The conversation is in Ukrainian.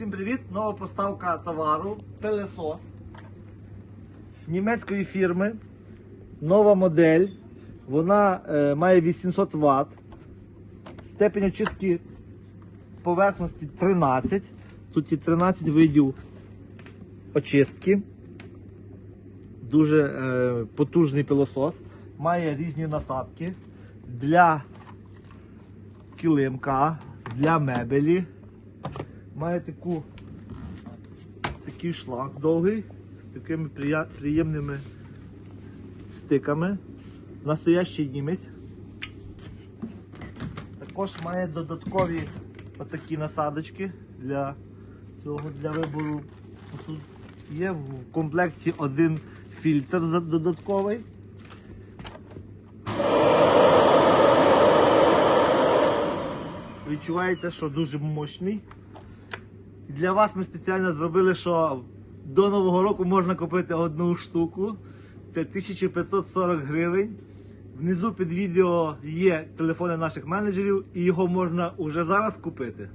Всім привіт! Нова поставка товару, пилесос німецької фірми. Нова модель. Вона е, має 800 Вт. Степень очистки поверхності 13. Тут є 13 видів очистки. Дуже е, потужний пилосос. Має різні насадки для килимка, для мебелі. Має таку, такий шланг довгий з такими приємними стиками. Настоящий німець. Також має додаткові отакі насадочки для цього для вибору. Тут є в комплекті один фільтр додатковий. Відчувається, що дуже мощний. Для вас ми спеціально зробили, що до Нового року можна купити одну штуку. Це 1540 гривень. Внизу під відео є телефони наших менеджерів і його можна уже зараз купити.